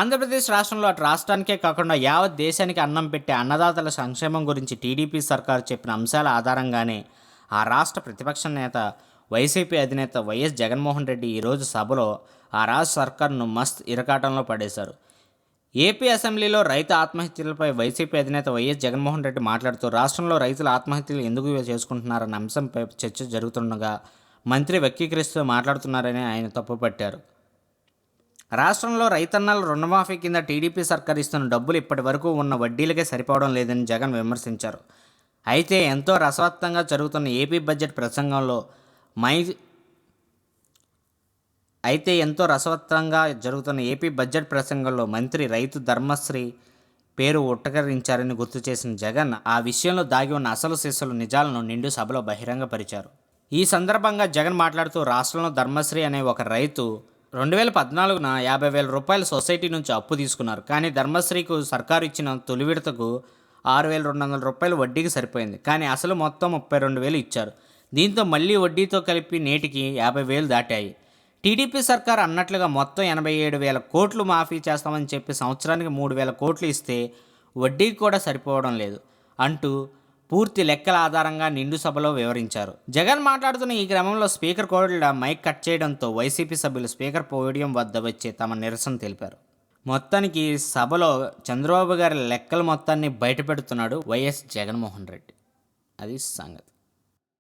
ఆంధ్రప్రదేశ్ రాష్ట్రంలో అటు రాష్ట్రానికే కాకుండా యావత్ దేశానికి అన్నం పెట్టే అన్నదాతల సంక్షేమం గురించి టీడీపీ సర్కారు చెప్పిన అంశాల ఆధారంగానే ఆ రాష్ట్ర ప్రతిపక్ష నేత వైసీపీ అధినేత వైఎస్ జగన్మోహన్ రెడ్డి ఈరోజు సభలో ఆ రాష్ట్ర సర్కారును మస్త్ ఇరకాటంలో పడేశారు. ఏపీ అసెంబ్లీలో రైతు ఆత్మహత్యలపై వైసీపీ అధినేత వైఎస్ జగన్మోహన్ రెడ్డి మాట్లాడుతూ రాష్ట్రంలో రైతుల ఆత్మహత్యలు ఎందుకు చేసుకుంటున్నారన్న అంశంపై చర్చ జరుగుతుండగా మంత్రి వ్యక్తీకరిస్తూ మాట్లాడుతున్నారని ఆయన తప్పుపట్టారు. రాష్ట్రంలో రైతన్నల రుణమాఫీ కింద టీడీపీ సర్కార్ ఇస్తున్న డబ్బులు ఇప్పటి వరకు ఉన్న వడ్డీలకే సరిపోవడం లేదని జగన్ విమర్శించారు. అయితే ఎంతో రసవత్తంగా జరుగుతున్న ఏపీ బడ్జెట్ ప్రసంగంలో మై అయితే ఎంతో రసవత్తంగా జరుగుతున్న ఏపీ బడ్జెట్ ప్రసంగంలో మంత్రి రైతు ధర్మశ్రీ పేరు ఉట్టకరించారని గుర్తు చేసిన జగన్ ఆ విషయంలో దాగి ఉన్న అసలు శిస్సులు నిజాలను నిండు సభలో బహిరంగపరిచారు. ఈ సందర్భంగా జగన్ మాట్లాడుతూ రాష్ట్రంలో ధర్మశ్రీ అనే ఒక రైతు రెండు వేల పద్నాలుగున యాభై వేల రూపాయల సొసైటీ నుంచి అప్పు తీసుకున్నారు. కానీ ధర్మశ్రీకు సర్కారు ఇచ్చిన తొలి విడతకు ఆరు వేల రెండు వందల రూపాయలు వడ్డీకి సరిపోయింది. కానీ అసలు మొత్తం ముప్పై రెండు వేలు ఇచ్చారు. దీంతో మళ్ళీ వడ్డీతో కలిపి నేటికి యాభై వేలు దాటాయి. టీడీపీ సర్కార్ అన్నట్లుగా మొత్తం ఎనభై ఏడు వేల కోట్లు మాఫీ చేస్తామని చెప్పి సంవత్సరానికి మూడు వేల కోట్లు ఇస్తే వడ్డీకి కూడా సరిపోవడం లేదు అంటూ పూర్తి లెక్కల ఆధారంగా నిండు సభలో వివరించారు. జగన్ మాట్లాడుతున్న ఈ క్రమంలో స్పీకర్ కూడా మైక్ కట్ చేయడంతో వైసీపీ సభ్యులు స్పీకర్ పోడియం వద్ద వచ్చి తమ నిరసన తెలిపారు. మొత్తానికి సభలో చంద్రబాబు గారి లెక్కల మొత్తాన్ని బయటపెడుతున్నాడు వైఎస్ జగన్మోహన్ రెడ్డి. అది సంగతి.